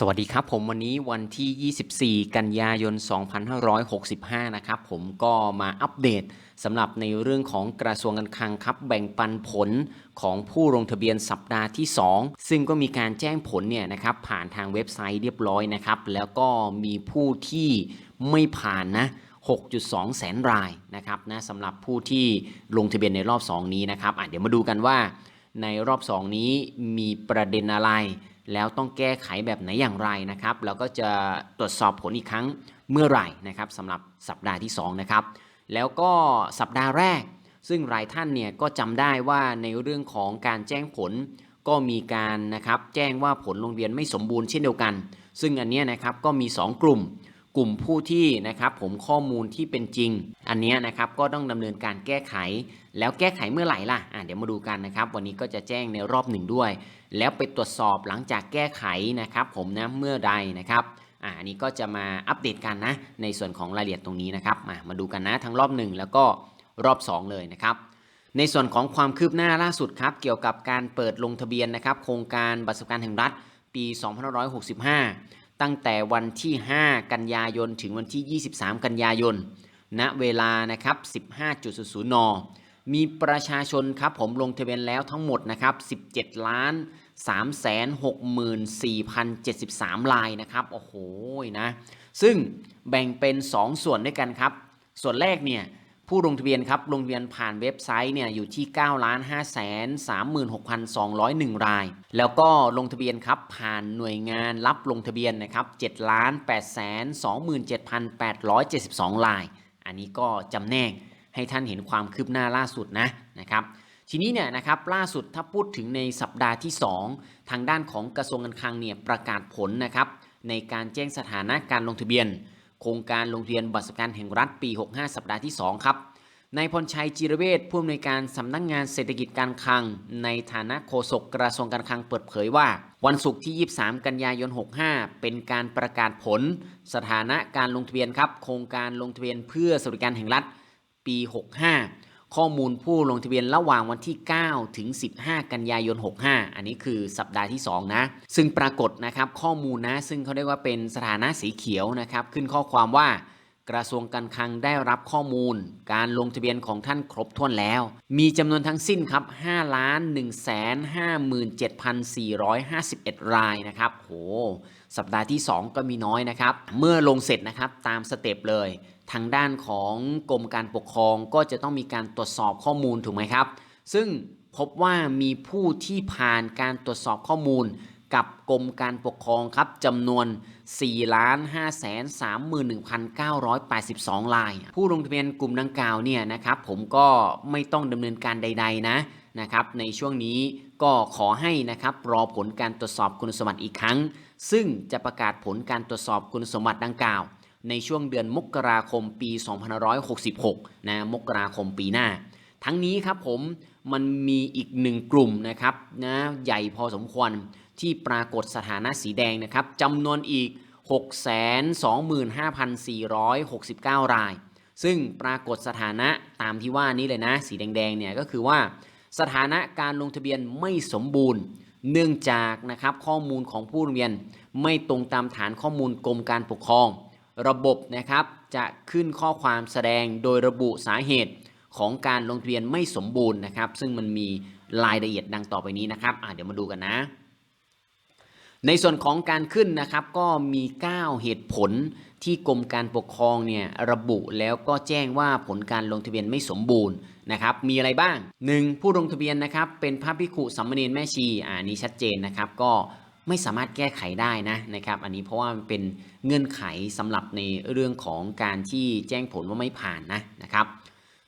สวัสดีครับผมวันนี้วันที่ 24 กันยายน 2565 นะครับผมก็มาอัปเดตสำหรับในเรื่องของกระทรวงการคลังครับ แบ่งปันผลของผู้ลงทะเบียนสัปดาห์ที่ 2 ซึ่งก็มีการแจ้งผลเนี่ยนะครับผ่านทางเว็บไซต์เรียบร้อยนะครับ แล้วก็มีผู้ที่ไม่ผ่านนะ6.2 แสนรายนะครับนะสำหรับผู้ที่ลงทะเบียนในรอบ 2 นี้นะครับอะเดี๋ยวมาดูกันว่าในรอบ 2 นี้มีประเด็นอะไร แล้วต้องแก้ไขแบบไหนอย่างไรนะครับแล้วก็จะตรวจสอบผลอีกครั้งเมื่อไหร่นะครับสำหรับสัปดาห์ที่ 2 นะครับ แล้วก็สัปดาห์แรก ซึ่งหลายท่านเนี่ยก็จำได้ว่าในเรื่องของการแจ้งผลก็มีการนะครับแจ้งว่าผลลงทะเบียนไม่สมบูรณ์เช่นเดียวกัน ซึ่งอันนี้นะครับก็มี 2 กลุ่ม กลุ่มผู้ที่นะครับผมข้อมูลที่เป็นจริง อันนี้นะครับก็ต้องดำเนินการแก้ไข แล้วแก้ไขเมื่อไหร่ล่ะอะเดี๋ยวมาดูกันนะครับ วันนี้ก็จะแจ้งในรอบหนึ่งด้วย แล้วไปตรวจสอบหลังจากแก้ไขนะครับ ผมนะเมื่อใดนะครับอ่านนี้ก็จะมาอัปเดตกันนะ ในส่วนของรายละเอียดตรงนี้นะครับมามาดูกันนะทั้งรอบหนึ่งแล้วก็รอบ 2 เลยนะครับ ในส่วนของความคืบหน้าล่าสุดครับ เกี่ยวกับการเปิดลงทะเบียนนะครับ โครงการบัตรสวัสดิการแห่งรัฐปี 2565 ตั้งแต่วันที่ 5 กันยายน ถึงวันที่ 23 กันยายนณเวลานะครับ 15.00 น มีประชาชนครับผมลงทะเบียนแล้วทั้งหมดนะครับ 17 ล้าน 364,073 ลายนะครับ โอ้โหนะ ซึ่งแบ่งเป็น 2 ส่วนด้วยกันครับ ส่วนแรกเนี่ย ผู้ลงทะเบียนครับลงทะเบียนผ่านเว็บไซต์เนี่ยอยู่ที่9ล้าน5แสน36,201 ราย แล้วก็ลงทะเบียนครับผ่านหน่วยงานรับลงทะเบียนนะครับ7ล้าน8แสน27,872 ราย อันนี้ก็จำแนกให้ท่านเห็นความคืบหน้าล่าสุดนะนะครับทีนี้เนี่ยนะครับล่าสุดถ้าพูดถึงในสัปดาห์ที่ 2 ทางด้านของกระทรวงการคลังเนี่ยประกาศผลนะครับในการแจ้งสถานะการลงทะเบียน โครงการลงทะเรียนบัตรสวัสดิการแห่งรัฐปี 65 สัปดาห์ที่ 2 ครับ นายพรชัยจิรเวชผู้อำนวยการสำนักงงานเศรษฐกิจการคลัง ในฐานะโฆษกกระทรวงการคลังเปิดเผยว่า วันศุกร์ที่ 23 กันยายน 65 เป็นการประกาศผล สถานะการลงทะเบียนครับ โครงการลงทะเบียนเพื่อสวัสดิการแห่งรัฐปี 65 ข้อมูลผู้ลงทะเบียนระหว่างวันที่ 9 ถึง 15 กันยายน 65 อันนี้คือสัปดาห์ที่ 2 นะ ซึ่งปรากฏนะครับข้อมูลนะ ซึ่งเขาเรียกว่าเป็นสถานะสีเขียวนะครับ ขึ้นข้อความว่ากระทรวงการคลังได้รับข้อมูล การลงทะเบียนของท่านครบถ้วนแล้ว มีจำนวนทั้งสิ้นครับ 5 ล้าน1 5 7 4 5 1 รายนะครับ โห สัปดาห์ที่ 2 ก็มีน้อยนะครับ เมื่อลงเสร็จนะครับ ตามสเต็ปเลย ทางด้านของกรมการปกครองก็จะต้องมีการตรวจสอบข้อมูลถูกไหมครับ ซึ่งพบว่ามีผู้ที่ผ่านการตรวจสอบข้อมูลกับกรมการปกครองครับจำนวน 4 5 3 1 9 8 2ลาย ผู้ลงทะเบียนกลุ่มดังกล่าวเนี่ยนะครับผมก็ไม่ต้องดำเนินการใด ๆ นะนะครับ ในช่วงนี้ก็ขอให้นะครับรอผลการตรวจสอบคุณสมบัติอีกครั้ง ซึ่งจะประกาศผลการตรวจสอบคุณสมบัติดังกล่าว ในช่วงเดือนมกราคมปี2566นะมกราคมปีหน้า ทั้งนี้ครับผมมันมีอีกหนึ่งกลุ่มนะครับนะใหญ่พอสมควรที่ปรากฏสถานะสีแดงนะครับจำนวนอีก 625,469 ราย ซึ่งปรากฏสถานะตามที่ว่านี้เลยนะ สีแดงๆเนี่ยก็คือว่าสถานะการลงทะเบียนไม่สมบูรณ์ เนื่องจากนะครับข้อมูลของผู้ลงทะเบียนไม่ตรงตามฐานข้อมูลกรมการปกครอง ระบบนะครับจะขึ้นข้อความแสดงโดยระบุสาเหตุของการลงทะเบียนไม่สมบูรณ์นะครับ ซึ่งมันมีรายละเอียดดังต่อไปนี้นะครับเดี๋ยวมาดูกันนะ ในส่วนของการขึ้นนะครับก็มี 9 เหตุผลที่กรมการปกครองเนี่ยระบุแล้วก็แจ้งว่าผลการลงทะเบียนไม่สมบูรณ์นะครับ มีอะไรบ้าง 1. ผู้ลงทะเบียนนะครับเป็นพระภิกขุสามเณรแม่ชีอ่านี้ชัดเจนนะครับ ก็ ไม่สามารถแก้ไขได้นะนะครับอันนี้เพราะว่าเป็นเงื่อนไขสำหรับในเรื่องของการที่แจ้งผลว่าไม่ผ่านนะนะครับ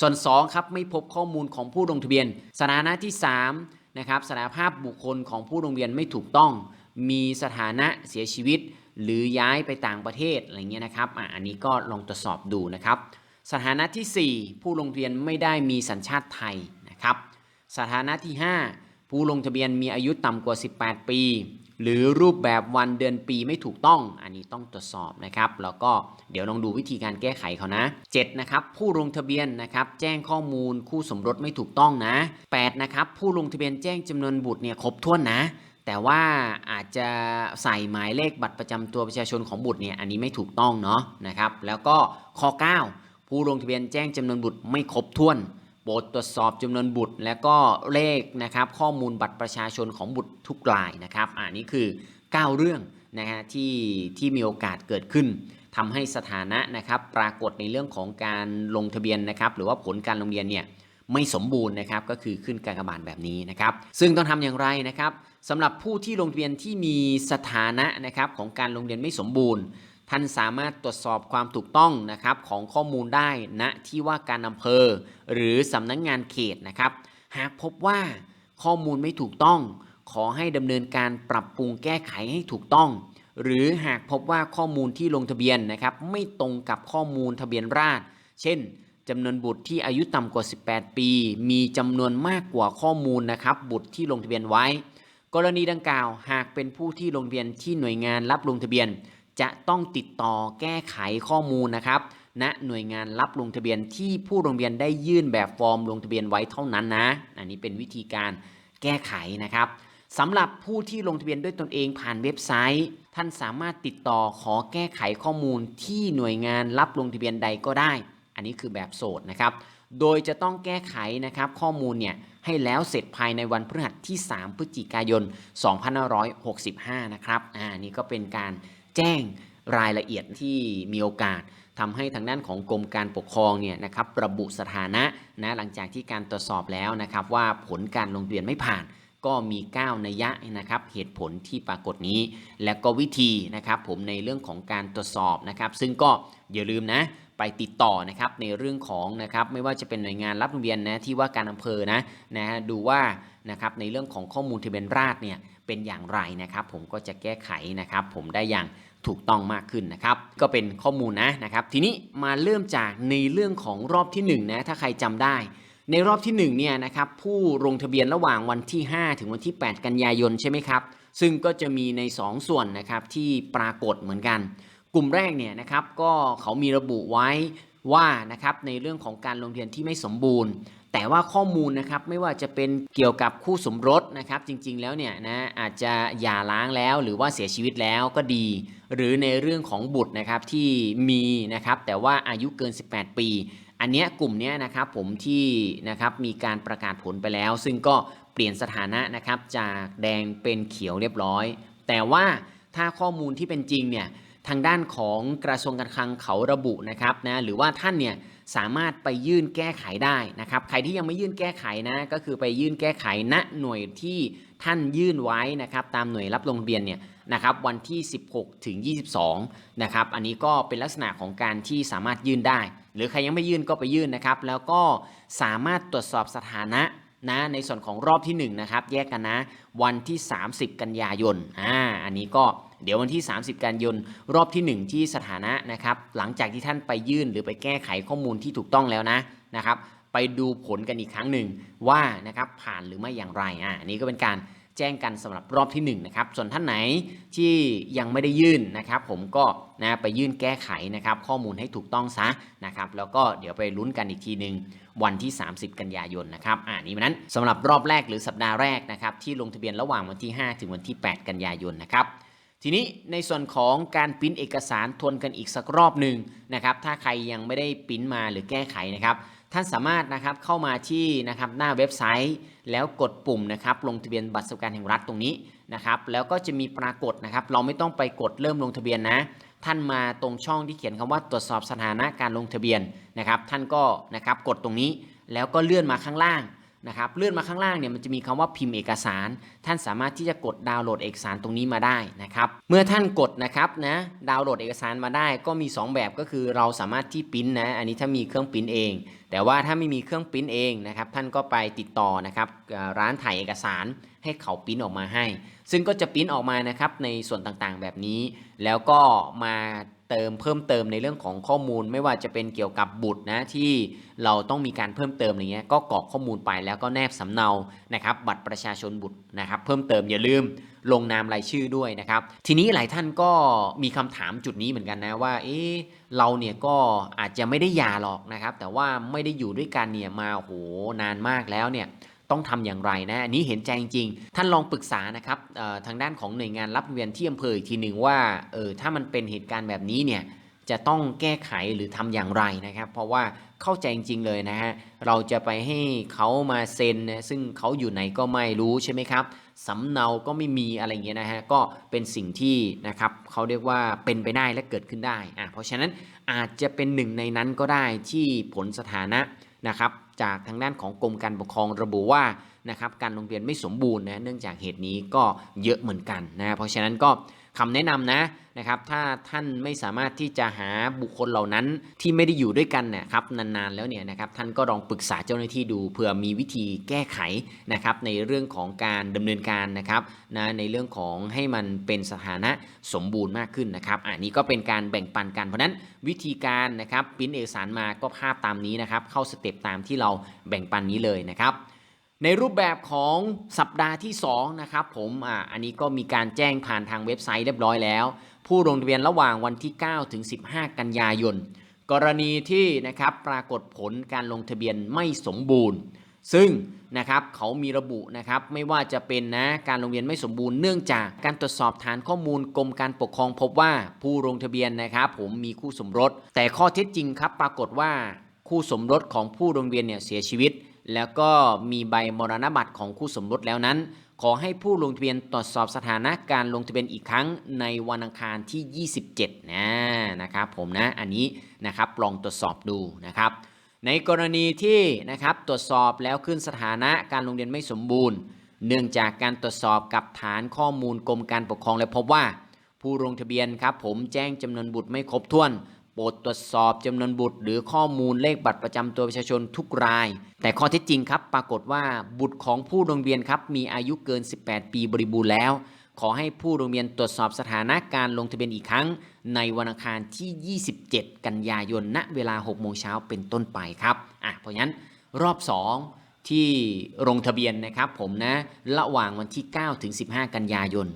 ส่วน 2 ครับไม่พบข้อมูลของผู้ลงทะเบียน สถานะที่3นะครับสถานภาพบุคคลของผู้ลงทะเบียนไม่ถูกต้อง มีสถานะเสียชีวิต หรือย้ายไปต่างประเทศอะไรเงี้ยนะครับอะอันนี้ก็ลองตรวจสอบดูนะครับ สถานะที่ 4 ผู้ลงทะเบียนไม่ได้มีสัญชาติไทยนะครับ สถานะที่ 5 ผู้ลงทะเบียนมีอายุต่ำกว่า 18 ปี หรือรูปแบบวันเดือนปีไม่ถูกต้อง อันนี้ต้องตรวจสอบนะครับ แล้วก็เดี๋ยวลองดูวิธีการแก้ไขเขานะ 7 นะครับ ผู้ลงทะเบียนนะครับ แจ้งข้อมูลคู่สมรสไม่ถูกต้องนะ 8 นะครับ ผู้ลงทะเบียนแจ้งจำนวนบุตรเนี่ยครบถ้วนนะ แต่ว่าอาจจะใส่หมายเลขบัตรประจำตัวประชาชนของบุตรเนี่ยอันนี้ไม่ถูกต้องเนาะนะครับ แล้วก็ข้อ 9 ผู้ลงทะเบียนแจ้งจำนวนบุตรไม่ครบถ้วน โปรดตรวจสอบจำนวนบุตร และก็เลขนะครับข้อมูลบัตรประชาชนของบุตรทุกรายนะครับอันนี้คือ 9 เรื่องนะฮะที่ที่มีโอกาสเกิดขึ้นทำให้สถานะนะครับปรากฏในเรื่องของการลงทะเบียนนะครับหรือว่าผลการลงทะเบียนเนี่ยไม่สมบูรณ์นะครับก็คือขึ้นการกระบาทแบบนี้นะครับซึ่งต้องทำอย่างไรนะครับสำหรับผู้ที่ลงทะเบียนที่มีสถานะนะครับของการลงทะเบียนไม่สมบูรณ์ ท่านสามารถตรวจสอบความถูกต้องนะครับของข้อมูลได้ณที่ว่าการอำเภอ หรือสำนักงงานเขตนะครับ หากพบว่าข้อมูลไม่ถูกต้อง ขอให้ดำเนินการปรับปรุงแก้ไขให้ถูกต้อง หรือหากพบว่าข้อมูลที่ลงทะเบียนนะครับไม่ตรงกับข้อมูลทะเบียนราษฎรเช่นจำนวนบุตรที่อายุต่ำกว่า 18 ปี มีจำนวนมากกว่าข้อมูลนะครับ บุตรที่ลงทะเบียนไว้ กรณีดังกล่าวหากเป็นผู้ที่ลงทะเบียนที่หน่วยงานรับลงทะเบียน จะต้องติดต่อแก้ไขข้อมูลนะครับณหน่วยงานรับลงทะเบียนที่ผู้ลงทะเบียนได้ยื่นแบบฟอร์มลงทะเบียนไว้เท่านั้นนะ อันนี้เป็นวิธีการแก้ไขนะครับสำหรับผู้ที่ลงทะเบียนด้วยตนเองผ่านเว็บไซต์ ท่านสามารถติดต่อขอแก้ไขข้อมูลที่หน่วยงานรับลงทะเบียนใดก็ได้ อันนี้คือแบบโสดนะครับ โดยจะต้องแก้ไขนะครับข้อมูลเนี่ยให้แล้วเสร็จภายในวันพฤหัสที่ 3 พฤศจิกายน 2565 นะครับ อ่า นี่ก็เป็นการ แจ้งรายละเอียดที่มีโอกาสทำให้ทางด้านของกรมการปกครองเนี่ยนะครับระบุสถานะนะหลังจากที่การตรวจสอบแล้วนะครับว่าผลการลงทะเบียนไม่ผ่าน ก็มี 9 นัยยะนะครับเหตุผลที่ปรากฏนี้ และก็วิธีนะครับผมในเรื่องของการตรวจสอบนะครับ ซึ่งก็อย่าลืมนะไปติดต่อนะครับในเรื่องของนะครับไม่ว่าจะเป็นหน่วยงานรับทะเบียนนะที่ว่าการอำเภอนะนะฮะดูว่านะครับในเรื่องของข้อมูลทะเบียนราษเนี่ย เป็นอย่างไรนะครับ ผมก็จะแก้ไขนะครับ ผมได้อย่างถูกต้องมากขึ้นนะครับ ก็เป็นข้อมูลนะนะครับ ทีนี้มาเริ่มจากในเรื่องของรอบที่1นะถ้าใครจำได้ ในรอบที่1เนี่ยนะครับผู้ลงทะเบียนระหว่างวันที่ 5 ถึงวันที่ 8 กันยายนใช่ไหมครับซึ่งก็จะมีใน 2 ส่วนนะครับที่ปรากฏเหมือนกัน กลุ่มแรกเนี่ยนะครับก็เขามีระบุไว้ ว่านะครับในเรื่องของการลงทะเบียนที่ไม่สมบูรณ์ แต่ว่าข้อมูลนะครับไม่ว่าจะเป็นเกี่ยวกับคู่สมรสนะครับ จริงๆแล้วเนี่ยนะอาจจะหย่าร้างแล้วหรือว่าเสียชีวิตแล้วก็ดี หรือในเรื่องของบุตรนะครับที่มีนะครับแต่ว่าอายุเกิน 18 ปี อันเนี้ยกลุ่มเนี้ยนะครับผมที่นะครับมีการประกาศผลไปแล้ว ซึ่งก็เปลี่ยนสถานะนะครับจากแดงเป็นเขียวเรียบร้อย แต่ว่าถ้าข้อมูลที่เป็นจริงเนี่ย ทางด้านของกระทรวงการคลังเขาระบุนะครับนะหรือว่าท่านเนี่ยสามารถไปยื่นแก้ไขได้นะครับใครที่ยังไม่ยื่นแก้ไขนะก็คือไปยื่นแก้ไขณหน่วยที่ท่านยื่นไว้นะครับตามหน่วยรับลงทะเบียนเนี่ยนะครับวันที่ 16 ถึง 22นะครับอันนี้ก็เป็นลักษณะของการที่สามารถยื่นได้ หรือใครยังไม่ยื่นก็ไปยื่นนะครับแล้วก็สามารถตรวจสอบสถานะนะในส่วนของรอบที่1นะครับแยกกันนะวันที่ 30 กันยายนอ่าอันนี้ก็ เดี๋ยววันที่ 30 กันยายนรอบที่ 1 ที่สถานะนะครับ หลังจากที่ท่านไปยื่นหรือไปแก้ไขข้อมูลที่ถูกต้องแล้วนะนะครับ ไปดูผลกันอีกครั้งหนึ่งว่านะครับผ่านหรือไม่อย่างไรอ่านี้ก็เป็นการแจ้งกันสำหรับรอบที่1นะครับ ส่วนท่านไหนที่ยังไม่ได้ยื่นนะครับ ผมก็นะไปยื่นแก้ไขนะครับ ข้อมูลให้ถูกต้องซะนะครับ แล้วก็เดี๋ยวไปลุ้นกันอีกทีหนึ่งวันที่ 30 กันยายนนะครับอ่านี้นั้นสำหรับรอบแรกหรือสัปดาห์แรกนะครับที่ลงทะเบียนระหว่างวันที่ 5 ถึงวันที่ 8 กันยายนนะครับ ทีนี้ในส่วนของการปริ้นเอกสารทวนกันอีกสักรอบหนึ่งนะครับ ถ้าใครยังไม่ได้ปริ้นมาหรือแก้ไขนะครับ ท่านสามารถนะครับเข้ามาที่นะครับหน้าเว็บไซต์ แล้วกดปุ่มนะครับลงทะเบียนบัตรสวัสดิการแห่งรัฐตรงนี้นะครับ แล้วก็จะมีปรากฏนะครับ เราไม่ต้องไปกดเริ่มลงทะเบียนนะ ท่านมาตรงช่องที่เขียนคำว่าตรวจสอบสถานะการลงทะเบียนนะครับ ท่านก็นะครับกดตรงนี้แล้วก็เลื่อนมาข้างล่าง นะครับเลื่อนมาข้างล่างเนี่ยมันจะมีคำว่าพิมพ์เอกสาร ท่านสามารถที่จะกดดาวน์โหลดเอกสารตรงนี้มาได้นะครับเมื่อท่านกดนะครับนะดาวน์โหลดเอกสารมาได้ก็มี 2 แบบก็คือเราสามารถที่ปริ้นนะอันนี้ถ้ามีเครื่องปริ้นเอง แต่ว่าถ้าไม่มีเครื่องปริ้นเองนะครับท่านก็ไปติดต่อนะครับร้านถ่ายเอกสารให้เขาปริ้นออกมาให้ ซึ่งก็จะปริ้นออกมานะครับในส่วนต่างๆแบบนี้ แล้วก็มา เติมเพิ่มเติมในเรื่องของข้อมูล ไม่ว่าจะเป็นเกี่ยวกับบุตรนะที่เราต้องมีการเพิ่มเติมอะไรเงี้ยก็กรอกข้อมูลไปแล้วก็แนบสำเนานะครับบัตรประชาชนบุตรนะครับ เพิ่มเติมอย่าลืมลงนามรายชื่อด้วยนะครับ ทีนี้หลายท่านก็มีคำถามจุดนี้เหมือนกันนะว่าเอ๊ะเราเนี่ยก็อาจจะไม่ได้ยาหรอกนะครับ แต่ว่าไม่ได้อยู่ด้วยกันเนี่ยมาโหนานมากแล้วเนี่ย ต้องทำอย่างไรนะอันนี้เห็นใจจริงๆท่านลองปรึกษานะครับทางด้านของหน่วยงานรับเวียนที่อำเภออีกทีหนึ่งว่าเออถ้ามันเป็นเหตุการณ์แบบนี้เนี่ยจะต้องแก้ไขหรือทำอย่างไรนะครับ เพราะว่าเข้าใจจริง ๆ เลยนะฮะเราจะไปให้เขามาเซ็นนะซึ่งเขาอยู่ไหนก็ไม่รู้ใช่ไหมครับสำเนาก็ไม่มีอะไรเงี้ยนะฮะก็เป็นสิ่งที่นะครับเขาเรียกว่าเป็นไปได้และเกิดขึ้นได้อะเพราะฉะนั้นอาจจะเป็นหนึ่งในนั้นก็ได้ที่ผลสถานะนะครับ จากทางด้านของกรมการปกครองระบุว่า นะครับการลงทะเบียนไม่สมบูรณ์นะเนื่องจากเหตุนี้ก็เยอะเหมือนกันนะเพราะฉะนั้นก็คำแนะนำนะนะครับถ้าท่านไม่สามารถที่จะหาบุคคลเหล่านั้นที่ไม่ได้อยู่ด้วยกันเนะครับนานๆแล้วเนี่ยนะครับท่านก็ลองปรึกษาเจ้าหน้าที่ดูเผื่อมีวิธีแก้ไขนะครับในเรื่องของการดำเนินการนะครับนะในเรื่องของให้มันเป็นสถานะสมบูรณ์มากขึ้นนะครับอันนี้ก็เป็นการแบ่งปันกันเพราะนั้นวิธีการนะครับปิ้นเอกสารมาก็ภาพตามนี้นะครับเข้าสเต็ปตามที่เราแบ่งปันนี้เลยนะครับ ในรูปแบบของสัปดาห์ที่2นะครับผมอ่าอันนี้ก็มีการแจ้งผ่านทางเว็บไซต์เรียบร้อยแล้ว ผู้ลงทะเบียนระหว่างวันที่ 9 ถึง 15 กันยายน กรณีที่นะครับปรากฏผลการลงทะเบียนไม่สมบูรณ์ ซึ่งนะครับเขามีระบุนะครับไม่ว่าจะเป็นนะการลงทะเบียนไม่สมบูรณ์เนื่องจากการตรวจสอบฐานข้อมูลกรมการปกครองพบว่าผู้ลงทะเบียนนะครับผมมีคู่สมรส แต่ข้อเท็จจริงครับปรากฏว่าคู่สมรสของผู้ลงทะเบียนเนี่ยเสียชีวิต แล้วก็มีใบมรณบัตรของคู่สมรสแล้วนั้น ขอให้ผู้ลงทะเบียนตรวจสอบสถานะการลงทะเบียนอีกครั้งในวันอังคารที่ 27 นะนะครับผมนะอันนี้นะครับลองตรวจสอบดูนะครับ ในกรณีที่นะครับตรวจสอบแล้วขึ้นสถานะการลงทะเบียนไม่สมบูรณ์ เนื่องจากการตรวจสอบกับฐานข้อมูลกรมการปกครองและพบว่า ผู้ลงทะเบียนครับผมแจ้งจำนวนบุตรไม่ครบถ้วน โปรดตรวจสอบจำนวนบุตร หรือข้อมูลเลขบัตรประจำตัวประชาชนทุกราย แต่ข้อเท็จจริงครับ ปรากฏว่าบุตรของผู้ลงทะเบียนครับมีอายุเกิน 18 ปีบริบูรณ์แล้ว ขอให้ผู้ลงทะเบียนตรวจสอบสถานะการลงทะเบียนอีกครั้ง ในวันอังคารที่ 27 กันยายนณเวลา 6 โมงเช้าเป็นต้นไปครับอะเพราะฉะนั้นรอบ 2 ที่ลงทะเบียนนะครับผมนะระหว่างวันที่ 9 ถึง 15 กันยายน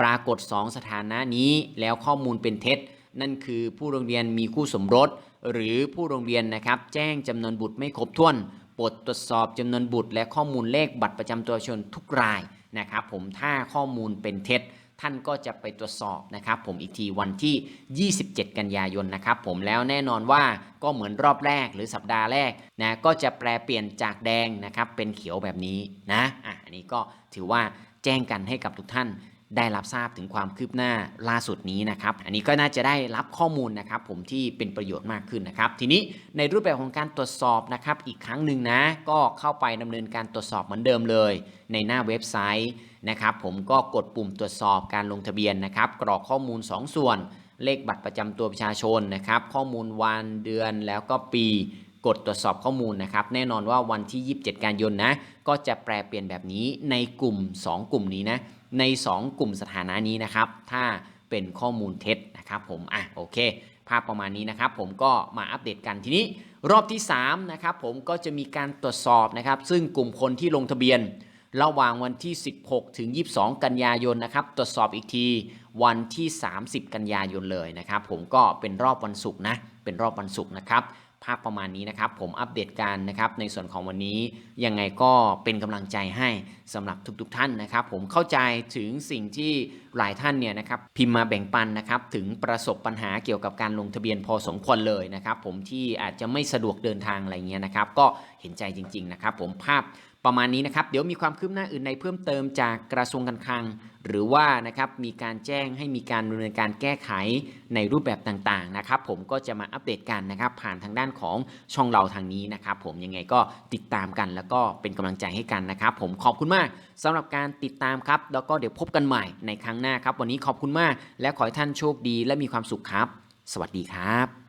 ปรากฏ 2 สถานะนี้แล้วข้อมูลเป็นเท็จ นั่นคือผู้ลงทะเบียนมีคู่สมรส หรือผู้ลงทะเบียนนะครับ แจ้งจำนวนบุตรไม่ครบถ้วนโปรดตรวจสอบจำนวนบุตร และข้อมูลเลขบัตรประจำตัวชาชนทุกรายนะครับผมถ้าข้อมูลเป็นเท็จ ท่านก็จะไปตรวจสอบนะครับ ผมอีกทีวันที่ 27 กันยายนนะครับ ผมแล้วแน่นอนว่าก็เหมือนรอบแรกหรือสัปดาห์แรกนะก็จะแปลเปลี่ยนจากแดงนะครับเป็นเขียวแบบนี้นะอะอันนี้ก็ถือว่าแจ้งกันให้กับทุกท่าน ได้รับทราบถึงความคืบหน้าล่าสุดนี้นะครับ อันนี้ก็น่าจะได้รับข้อมูลนะครับ ผมที่เป็นประโยชน์มากขึ้นนะครับ ทีนี้ในรูปแบบของการตรวจสอบนะครับ อีกครั้งหนึ่งนะ ก็เข้าไปดำเนินการตรวจสอบเหมือนเดิมเลย ในหน้าเว็บไซต์นะครับ ผมก็กดปุ่มตรวจสอบการลงทะเบียนนะครับ กรอกข้อมูล 2 ส่วน เลขบัตรประจำตัวประชาชนนะครับ ข้อมูลวันเดือนแล้วก็ปี กดตรวจสอบข้อมูลนะครับ แน่นอนว่าวันที่ 27 กันยายนนะ ก็จะแปลเปลี่ยนแบบนี้ในกลุ่ม 2 กลุ่มนี้นะ ใน 2 กลุ่มสถานะนี้นะครับ ถ้าเป็นข้อมูลเท็จนะครับผม อะ โอเค ภาพประมาณนี้นะครับ ผมก็มาอัปเดตกันทีนี้ รอบที่ 3 นะครับ ผมก็จะมีการตรวจสอบนะครับ ซึ่งกลุ่มคนที่ลงทะเบียน ระหว่างวันที่ 16 ถึง 22 กันยายนนะครับ ตรวจสอบอีกทีวันที่ 30 กันยายนเลยนะครับ ผมก็เป็นรอบวันศุกร์นะ เป็นรอบวันศุกร์นะครับภาพประมาณนี้นะครับ ผมอัปเดตการนะครับในส่วนของวันนี้ยังไงก็เป็นกำลังใจให้สำหรับทุกๆท่านนะครับ ผมเข้าใจถึงสิ่งที่หลายท่านเนี่ยนะครับพิมพ์มาแบ่งปันนะครับถึงประสบปัญหาเกี่ยวกับการลงทะเบียนพอสมควรเลยนะครับ ผมที่อาจจะไม่สะดวกเดินทางอะไรเงี้ยนะครับ ก็เห็นใจจริง ๆ นะครับ ผมภาพ ประมาณนี้นะครับ เดี๋ยวมีความคืบหน้าอื่นในเพิ่มเติมจากกระทรวงการคลัง หรือว่านะครับมีการแจ้งให้มีการดำเนินการแก้ไขในรูปแบบต่างๆนะครับ ผมก็จะมาอัปเดตกันนะครับ ผ่านทางด้านของช่องเราทางนี้นะครับ ผมยังไงก็ติดตามกัน แล้วก็เป็นกำลังใจให้กันนะครับ ผมขอบคุณมากสำหรับการติดตามครับ แล้วก็เดี๋ยวพบกันใหม่ในครั้งหน้าครับ วันนี้ขอบคุณมาก และขอให้ท่านโชคดี และมีความสุขครับ สวัสดีครับ